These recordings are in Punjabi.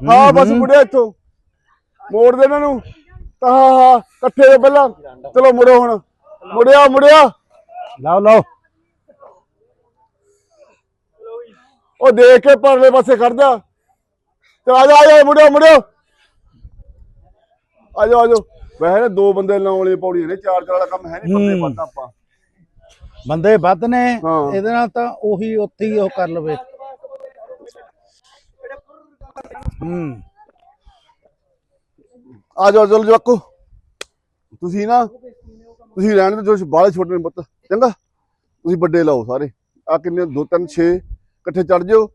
ਹਾਂ ਬਸ ਮੁੜਿਆ ਇੱਥੋਂ। ਮੋੜ ਦੇ ਇਹਨਾਂ ਨੂੰ। ਤਾਂ ਹਾਂ ਹਾਂ ਇਕੱਠੇ ਪਹਿਲਾਂ। ਚਲੋ ਮੁੜੋ ਹੁਣ। ਮੁੜਿਆ ਮੁੜਿਆ। ਲਓ ਲਓ। ਉਹ ਦੇਖ ਕੇ ਪਰਲੇ ਪਾਸੇ ਖੜ ਜਾ ਤੇ ਆ ਜਾ ਆ ਜਾ ਮੁੜਿਓ ਮੁੜਿਓ ਆ ਜਾ ਆ ਜਾ। ਵੈਸੇ ਨਾ ਦੋ ਬੰਦੇ ਲਾਉਣ ਵਾਲੀਆਂ ਪੌੜੀਆਂ ਨੇ ਚਾਰ ਚਾਰ ਵਾਲਾ ਕੰਮ ਹੈ ਨਹੀਂ ਬੰਦੇ। ਵੱਧ ਆਪਾਂ। ਬੰਦੇ ਵੱਧ ਨੇ। ਇਹਦੇ ਨਾਲ ਤਾਂ ਉਹੀ ਉੱਥੇ ਹੀ ਉਹ ਕਰ ਲਵੇ। ਹੂੰ। ਆ ਜਾਓ ਚਲੋ ਜਵਾਕੋ। ਤੁਸੀਂ ਨਾ, ਤੁਸੀਂ ਰਹਿਣ ਦੇ ਜੋ ਬਾਲੇ ਛੋਟੇ ਨੇ ਪੁੱਤ। ਚੰਗਾ? ਤੁਸੀਂ ਵੱਡੇ ਲਾਓ ਸਾਰੇ। ਆ ਕਿੰਨੇ, ਦੋ, ਤਿੰਨ 6 ਇਕੱਠੇ ਚੜ ਜਿਓ।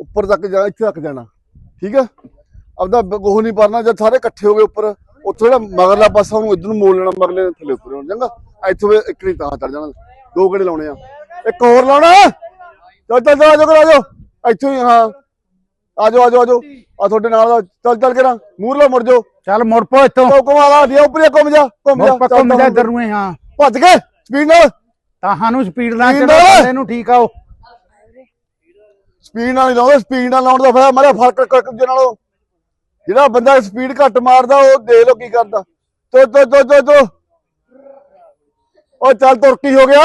ਉੱਪਰ ਤੱਕ ਜਾ, ਇੱਥੇ ਤੱਕ ਜਾਣਾ। ਠੀਕ ਆ? ਆਪਦਾ ਗੋਹ ਨਹੀਂ ਪਰਨਾ, ਜਦ ਸਾਰੇ ਇਕੱਠੇ ਹੋ ਗਏ ਉੱਪਰ, ਉੱਥੇ ਜਿਹੜਾ ਮਗਰਲਾ ਪਾਸਾ, ਉਹਨੂੰ ਇਧਰ ਨੂੰ ਮੋੜ ਲੈਣਾ, ਮਗਰਲੇ ਨੇ ਥੱਲੇ ਉੱਪਰ ਹੋਣਾ ਚੰਗਾ? ਇੱਥੇ ਇੱਕ ਨਹੀਂ ਤਾਂ ਚੜ ਜਾਣਾ। ਦੋ ਗੇੜੇ ਲਾਉਣੇ ਆ? ਇੱਕ ਹੋਰ ਲਾਉਣਾ। ਚੱਲ ਚੱਲ ਚੱਲ, ਆ ਜਾਓ ਆ ਜਾਓ। ਇੱਥੋਂ ਹੀ, ਹਾਂ। ਆ ਜਾਓ ਆ ਜਾਓ ਆ ਤੁਹਾਡੇ ਨਾਲ ਦਾ ਚੱਲ ਚੱਲ ਕੇ ਨਾ ਮੂਰਲਾ ਮੁੜ ਜਾਓ। ਚੱਲ ਮੁੜ ਪੋ ਇੱਥੋਂ। ਤੋ ਘੁਮਾ ਲਾ ਦਿਓ ਉੱਪਰੇ ਘੁੰਮ ਜਾ ਘੁੰਮ ਜਾ। ਮੁੜ ਘੁੰਮ ਜਾ ਇੱਧਰ ਨੂੰ ਹੀ, ਹਾਂ। ਭੱਜ ਕੇ ਸਪੀਡ ਨਾਲ। ਤਾਹਾਂ ਨੂੰ ਸਪੀਡ ਨਾਲ ਸਪੀਡ ਨਾਲ। ਬੰਦੇ ਨੂੰ ਠੀਕ ਆ ਉਹ ਸਪੀਡ ਨਾਲ ਨਹੀਂ ਲਾਉਂਦੇ ਸਪੀਡ ਨਾਲ ਲਾਉਣ ਦਾ ਫਾਇਦਾ। ਮਾੜਾ ਫ਼ਰਕ ਕਰ ਜੇ ਨਾਲੋਂ। ਜਿਹੜਾ ਬੰਦਾ ਸਪੀਡ ਘੱਟ ਮਾਰਦਾ ਉਹ ਦੇਖ ਲੋ ਕੀ ਕਰਦਾ। ਤੋ ਤੋ ਤੋ ਤੋ ਤੋ ਉਹ ਚੱਲ ਤੁਰਕੀ ਹੋ ਗਿਆ।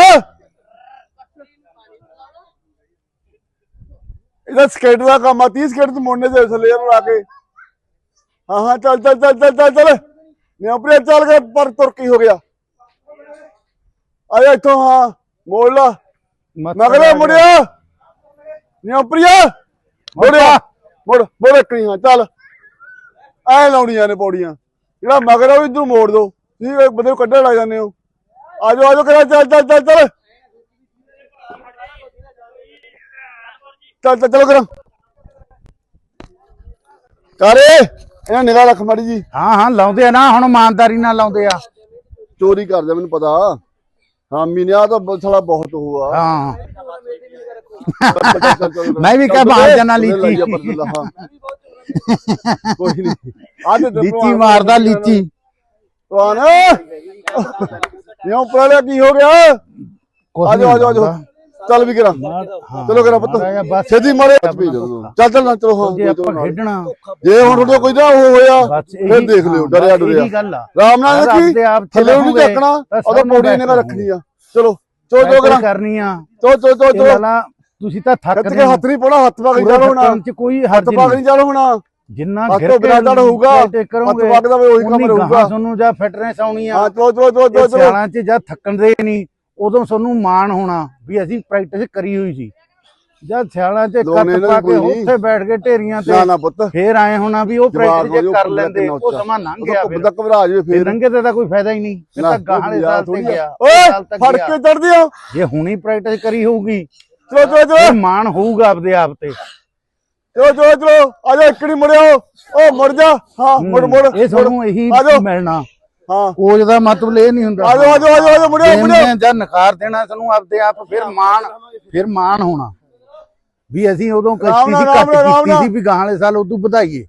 ਇਹਦਾ ਸਕੇਟ ਦਾ ਕੰਮ ਆ 30 ਸਕੇਟ ਤੇ ਮੁੰਨੇ ਦੇ ਥੱਲੇ ਨੂੰ ਲਾ ਕੇ। ਹਾਂ ਹਾਂ ਚੱਲ ਚੱਲ ਚੱਲ ਚੱਲ ਚੱਲ ਚੱਲ। ਨਿਆਪਰੇ ਚੱਲ ਕੇ ਪਰ ਤੁਰਕੀ ਹੋ ਗਿਆ? ਆਇਆ ਇੱਥੋਂ ਹਾਂ ਮੋੜ ਲਾ। ਮਗਰੇ ਮੁੜਿਆ। ਨਿਆਪਰੀਆ ਮੁੜਿਆ। ਮੁੜ ਮੁੜ ਇੱਕਣੀ ਹਾਂ ਚੱਲ। ਐ ਲਾਉਣੀਆਂ ਨੇ ਪੌੜੀਆਂ। ਜਿਹੜਾ ਮਗਰ ਆ ਉਹ ਇਧਰ ਮੋੜ ਦੋ। ਤੁਸੀਂ ਬੰਦੇ ਨੂੰ ਕੱਢਣ ਲੱਗ ਜਾਂਦੇ ਹੋ। ਆਜੋ ਆਜੋ ਕਰਾ ਚੱਲ ਚੱਲ ਚੱਲ ਚੱਲ। ਚੱਲ ਚੱਲ ਚਲੋ ਕਰਾਂ ਕਾਰੇ ਇਹਨਾਂ ਨਿਗਾਹ ਰੱਖ ਮਾੜੀ ਜੀ। ਹਾਂ ਹਾਂ ਲਾਉਂਦੇ ਆ ਨਾ ਹੁਣ ਇਮਾਨਦਾਰੀ ਨਾਲ ਲਾਉਂਦੇ ਆ। ਚੋਰੀ ਕਰਦੇ ਮੈਨੂੰ ਪਤਾ। ਹਾਂ ਮੀਨਿਆ ਤਾਂ ਬ- ਸਾਲਾ ਬਹੁਤ ਹੋਆ ਹਾਂ। ਮੈਂ ਵੀ ਕਿਹਾ ਮਾਰ ਜਾਣਾ ਲੀਚੀ। ਕੋਈ ਨਹੀਂ ਤੇ ਲੀਚੀ ਮਾਰਦਾ ਲੀਚੀ। ਪ੍ਰਵਾਨ ਯੋਂ ਪ੍ਰਲੇ ਕੀ ਹੋ ਗਿਆ? ਕੁਛ ਆਜੋ ਆਜੋ ਆਜੋ ਹੁੰਦਾ। ਚੱਲ ਵੀ ਕਰਾਂ। ਚਲੋ ਕਰਾਂ ਪੁੱਤ। ਛੇਤੀ ਮਾਰੇ ਚੱਲ ਚੱਲ ਨਾ ਚਲੋ ਹਾਂ ਜੇ ਖੇਡਣਾ। ਜੇ ਹੁਣ ਤੁਹਾਡੇ ਕੋਈ ਨਾ ਉਹ ਹੋਇਆ ਫਿਰ ਦੇਖ ਲਿਓ ਡਰਿਆ ਡਰਿਆ। ਰਾਮ ਨਾਲ ਕੀ? ਥੱਲੇ ਨੂੰ ਤਾਂ ਉਹਦਾ ਸਭ ਨੂੰ ਪੌੜੀ ਨਿਗਾ ਬੈਠ ਰੱਖਣੀ ਆ ਚਲੋ ਚੋ ਚੋ ਕਰਾਂ। ਕਰਨੀ ਆ। ਚੋ ਚੋ ਚੋ ਚੋ ਤੁਸੀਂ ਤਾਂ ਥੱਕ ਕੇ ਹੱਥ ਨਹੀਂ ਪਾਉਣਾ ਹੱਥ ਪਾ ਕੇ ਚੱਲ ਹੋਣਾ। ਚ ਕੋਈ ਹੱਥ ਪਾ ਕੇ ਨਹੀਂ। ਚੱਲ ਹੋਣਾ। ਜਿੰਨਾ ਤੋਂ ਕੇ ਤਾਂ ਹੋਊਗਾ। ਕਰੋਗੇ, ਹੱਥ ਵਗਦਾ ਹੋਵੇ ਉਹੀ ਕੰਮ ਰਹੂਗਾ। ਤੁਹਾਨੂੰ ਜਾਂ ਫਿਟਨੈਸ ਆਉਣੀ ਆ। ਚੋ ਚੋ ਚੋ ਚੋ ਸਿਆਲਾਂ ਚ ਜਦ ਥੱਕਣ ਦੇ ਨਹੀਂ। ਉਦੋਂ ਤੁਹਾਨੂੰ ਮਾਣ ਹੋਣਾ ਵੀ ਅਸੀਂ ਪ੍ਰੈਕਟਿਸ ਕਰੀ ਹੋਈ ਸੀ। ਜਦ ਸਿਆਲਾਂ ਚ ਕੱਟ ਪਾ ਕੋਈ ਕੇ ਨਹੀਂ। ਉੱਥੇ ਬੈਠ ਕੇ ਢੇਰੀਆਂ ਤੇ ਨਾ ਨਾ ਪੁੱਤ। ਫੇਰ ਆਏ ਹੋਣਾ ਵੀ ਉਹ ਪ੍ਰੈਕਟਿਸ ਕਰ ਲੈਂਦੇ ਉਹ। ਸਮਾਂ ਲੰਘ ਗਿਆ ਫਿਰ। ਬੰਦਾ ਘਬਰਾ ਜਾਵੇ ਫਿਰ ਫੇਰ। ਲੰਘੇ ਤੇ ਤਾਂ ਕੋਈ ਫਾਇਦਾ ਹੀ ਨਹੀਂ। ਫਿਰ ਤਾਂ ਗਾਹਾਂ ਸਾਲ ਤੇ ਗਿਆ ਓਏ ਸਾਲ ਤੱਕ ਫੜ ਗਿਆ। ਕੇ ਚੜਦੇ ਆ ਜੇ ਹੁਣੀ ਪ੍ਰੈਕਟਿਸ ਕਰੀ ਹੋਊਗੀ ਚਲੋ ਚਲੋ ਚਲੋ। ਮਾਣ ਹੋਊਗਾ ਆਪਦੇ ਆਪ ਤੇ। ਚਲੋ ਚਲੋ ਚਲੋ। ਆ ਜਾ ਇਕੜੀ ਮੁੜਿਓ ਓ ਮੁੜ ਜਾ। ਹਾਂ ਮੁੜ ਮੁੜ ਇਹ ਤੁਹਾਨੂੰ ਇਹੀ। ਮਿਲਣਾ। ਹਾਂ। ਕੋਚ ਦਾ ਮਤਲਬ ਇਹ ਨਹੀਂ ਹੁੰਦਾ। ਆ ਜਾਓ ਆ ਜਾਓ ਆ ਜਾਓ, ਆ ਜਾਓ ਮੁੜਿਓ ਗੇਮ ਮੁੜਿਓ ਨੇ ਜਾਂ ਨਕਾਰ ਦੇਣਾ ਤੁਹਾਨੂੰ ਆਪਦੇ ਆਪ ਫਿਰ ਮਾਣ ਫਿਰ ਮਾਣ ਹੋਣਾ। ਵੀ ਅਸੀਂ ਉਦੋਂ ਨਾਲ, ਸੀ ਕੀਤੀ ਸੀ। ਵੀ ਗਾਂ ਵਾਲੇ ਸਾਲ ਉਦੋਂ ਵਧਾਈਏ।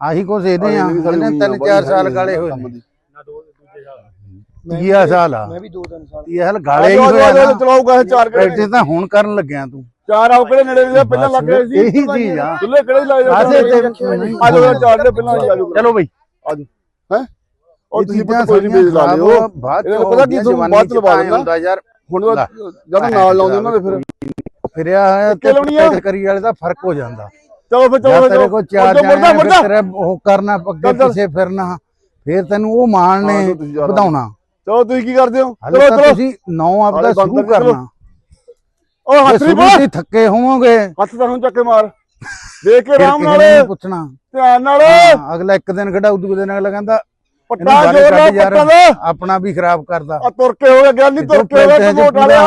ਆਹੀ ਕੁਛ ਇਹਦੇ ਆ। ਇਹਨੇ ਤਿੰਨ ਚਾਰ ਸਾਲ ਗਾਲੇ ਹੋਏ ਨੇ। ਤੀਆ ਸਾਲ ਆ। ਮੈਂ ਵੀ ਦੋ ਤਿੰਨ ਸਾਲ। ਤੀਆ ਸਾਲ ਗਾਲੇ ਹੀ ਹੋਇਆ ਚਲਾਉਗਾ ਚਾਰ ਕਿਹੜੇ ਪ੍ਰੈਕਟਿਸ ਤਾਂ ਹੁਣ ਕਰਨ ਲੱਗਿਆ ਤੂੰ। ਚਾਰ ਆਉ ਕਿਹੜੇ ਨੇੜੇ ਦੇ ਪਹਿਲਾਂ ਲੱਗ ਰਹੇ ਸੀ। ਇਹੀ ਚੀਜ਼ ਆ। ਚੁੱਲੇ ਕਿਹੜੇ ਆਸੇ ਤੇ ਆ? ਜਾਓ ਚਾਰ ਦੇ ਪਹਿਲਾਂ ਆ ਜਾਓ ਚਲੋ ਬਈ। ਆ ਜਾਓ ਹੈ ਇਹ ਤੁਸੀਂ ਪੁੱਤ ਕੋਈ ਨਹੀਂ ਵੇਚ ਲਾ ਲਿਓ ਇਹਨਾਂ ਨੂੰ ਪਤਾ ਕੀ ਤੁਹਾਨੂੰ ਬਾਅਦ ਚ ਲਵਾ ਦੇਣਾ ਹੁੰਦਾ ਯਾਰ ਹੁਣ ਉਹ ਲੈ। ਜਦੋਂ ਨਾਲ ਲਾਉਂਦੇ ਉਹਨਾਂ ਦੇ ਫਿਰ। ਫਿਰਿਆ ਹੋਇਆ ਤੇ ਧੱਕੇ ਲਾਉਣੀ ਆ। practice ਕਰੀ ਵਾਲੇ ਦਾ ਫ਼ਰਕ ਹੋ ਜਾਂਦਾ। ਚਲੋ ਫਿਰ ਜਾਂ ਚਲੋ ਤੇਰੇ ਕੋਲ ਚਾਰ ਮੁੜਦਾ ਜਾਣੇ ਮੁੜਦਾ ਫਿਰ ਤੇਰੇ ਉਹ ਕਰਨਾ ਅੱਗੇ ਚੱਲ, ਚੱਲ। ਪਿੱਛੇ ਫਿਰਨਾ ਫਿਰ ਤੈਨੂੰ ਉਹ ਮਾਣ ਨੇ ਵਧਾਉਣਾ। ਚਲੋ ਤੁਸੀਂ ਕੀ ਕਰਦੇ ਹੋ? ਹਲੇ ਚਲੋ ਤਾਂ ਚਲੋ। ਤੁਸੀਂ ਨੌ ਆਪਦਾ ਹਾਲੇ ਬੰਦ ਸ਼ੁਰੂ ਕਰ ਦਿਓ। ਕਰਨਾ। ਉਹ ਜੇ ਹੱਥ ਨਹੀਂ ਸ਼ੁਰੂ ਪਾ ਤੋਂ ਹੀ ਥੱਕੇ ਹੋਵੋਗੇ। ਹੱਥ ਤਾਂ ਹੁਣ ਚੱਕੇ ਮਾਰ। ਦੇਖ ਕੇ ਆਰਾਮ ਨਾਲ। ਪੁੱਛਣਾ। ਧਿਆਨ ਨਾਲ। ਅਗਲਾ ਇੱਕ ਦਿਨ ਖੜਾਉ ਦੂਜੇ ਦਿਨ ਅਗਲਾ ਕਹਿੰਦਾ ਪੱਟਾ ਜੋਰ ਨਾਲ ਪੱਟਾ ਦਾ। ਆਪਣਾ ਵੀ ਖਰਾਬ ਕਰਦਾ। ਆ ਤੁਰ ਕੇ ਹੋ ਗਿਆ ਗੱਲ ਨਹੀਂ ਤੁਰ ਕੇ ਹੋ ਗਿਆ ਤੇ ਮੋਟ ਵਾਲਿਆ